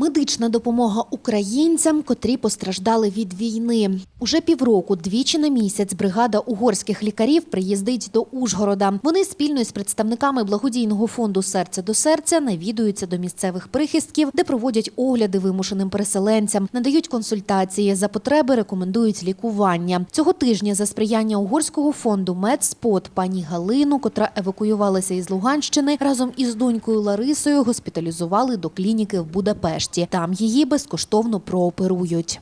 Медична допомога українцям, котрі постраждали від війни. Уже півроку, двічі на місяць, бригада угорських лікарів приїздить до Ужгорода. Вони спільно із представниками благодійного фонду Серце до серця навідуються до місцевих прихистків, де проводять огляди вимушеним переселенцям, надають консультації за потреби, рекомендують лікування. Цього тижня за сприяння угорського фонду Медспот пані Галину, котра евакуювалася із Луганщини, разом із донькою Ларисою госпіталізували до клініки в Будапешті. Там її безкоштовно прооперують.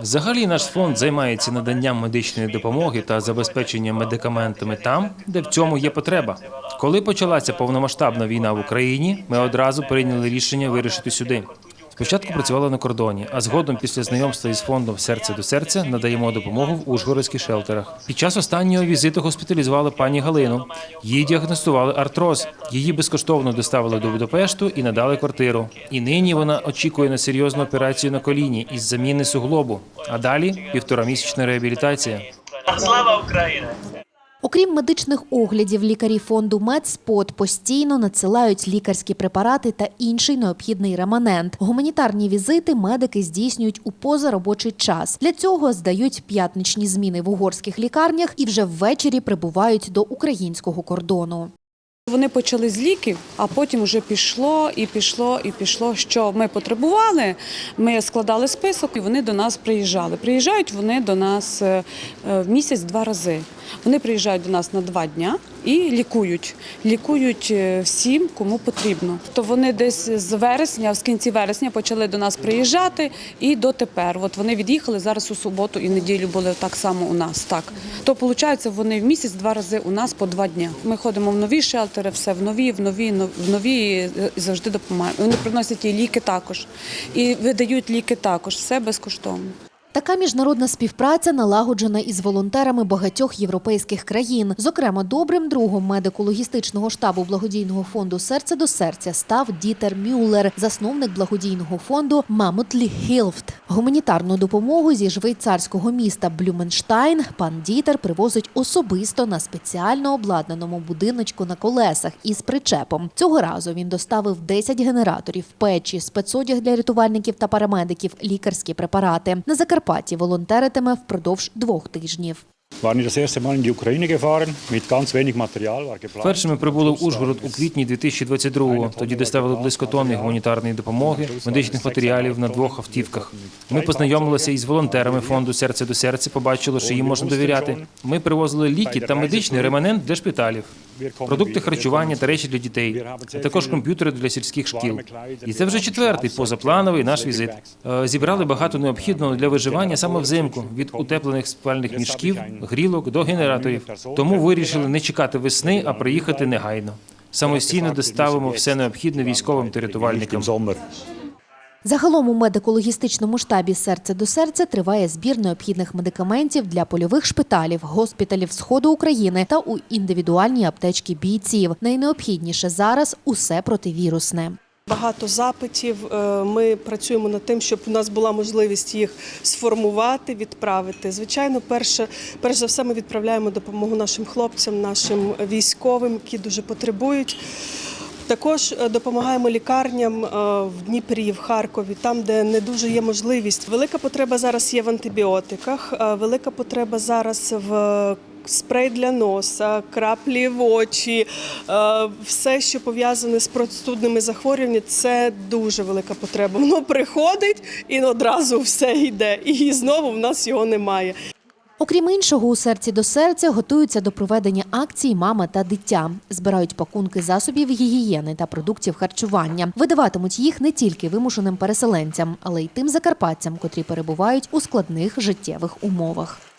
Взагалі наш фонд займається наданням медичної допомоги та забезпеченням медикаментами там, де в цьому є потреба. Коли почалася повномасштабна війна в Україні, ми одразу прийняли рішення вирішити сюди. Спочатку працювали на кордоні, а згодом, після знайомства із фондом Серце до серця, надаємо допомогу в ужгородських шелтерах. Під час останнього візиту госпіталізували пані Галину. Їй діагностували артроз. Її безкоштовно доставили до Будапешту і надали квартиру. І нині вона очікує на серйозну операцію на коліні із заміни суглобу. А далі півторамісячна реабілітація. Слава Україні! Окрім медичних оглядів, лікарі фонду Медспот постійно надсилають лікарські препарати та інший необхідний реманент. Гуманітарні візити медики здійснюють у позаробочий час. Для цього здають п'ятничні зміни в угорських лікарнях і вже ввечері прибувають до українського кордону. Вони почали з ліків, а потім вже пішло і пішло, і пішло. Що ми потребували. Ми складали список, і вони до нас приїжджали. Приїжджають вони до нас е, е, в місяць два рази. Вони приїжджають до нас на два дня і лікують. Лікують е, всім, кому потрібно. То вони десь з вересня, з кінці вересня, почали до нас приїжджати і дотепер. От вони від'їхали зараз у суботу і неділю були так само у нас. Так то виходить, вони в місяць два рази у нас по два дня. Ми ходимо в нові шелтери, все в нові, в нові, нов- в нові е, і завжди допомагаємо. Вони приносять і ліки також, і видають ліки також. Все безкоштовно. Така міжнародна співпраця налагоджена із волонтерами багатьох європейських країн. Зокрема, добрим другом медико-логістичного штабу благодійного фонду Серце до серця став Дітер Мюллер, засновник благодійного фонду Мамутлі Хілфт. Гуманітарну допомогу зі швейцарського міста Блюменштайн пан Дітер привозить особисто на спеціально обладнаному будиночку на колесах із причепом. Цього разу він доставив 10 генераторів, печі, спецодяг для рятувальників та парамедиків, лікарські препарати. На Закарпатті волонтеритиме впродовж двох тижнів. Вперше ми прибули в Ужгород у квітні 2022-го. Тоді доставили близько тонни гуманітарної допомоги, медичних матеріалів на двох автівках. Ми познайомилися із волонтерами фонду Серце до серця, побачили, що їм можна довіряти. Ми привозили ліки та медичний реманент для шпиталів, продукти харчування та речі для дітей, а також комп'ютери для сільських шкіл. І це вже четвертий позаплановий наш візит. Е, Зібрали багато необхідного для виживання саме взимку від утеплених спальних мішків, грілок до генераторів. Тому вирішили не чекати весни, а приїхати негайно. Самостійно доставимо все необхідне військовим та рятувальникам. Загалом у медико-логістичному штабі серце до серця триває збір необхідних медикаментів для польових шпиталів, госпіталів сходу України та у індивідуальні аптечки бійців. Найнеобхідніше зараз усе противірусне. Багато запитів. Е, Ми працюємо над тим, щоб у нас була можливість їх сформувати, відправити. Звичайно, перше, перш за все, ми відправляємо допомогу нашим хлопцям, нашим військовим, які дуже потребують. Також е, допомагаємо лікарням е, в Дніпрі, в Харкові, там, де не дуже є можливість. Велика потреба зараз є в антибіотиках, е, велика потреба зараз в спрей для носа, краплі в очі, все, що пов'язане з простудними захворюваннями, це дуже велика потреба. Воно приходить і одразу все йде. І знову в нас його немає. Окрім іншого, у серці до серця готуються до проведення акцій Мама та дитя. Збирають пакунки засобів гігієни та продуктів харчування. Видаватимуть їх не тільки вимушеним переселенцям, але й тим закарпатцям, котрі перебувають у складних життєвих умовах.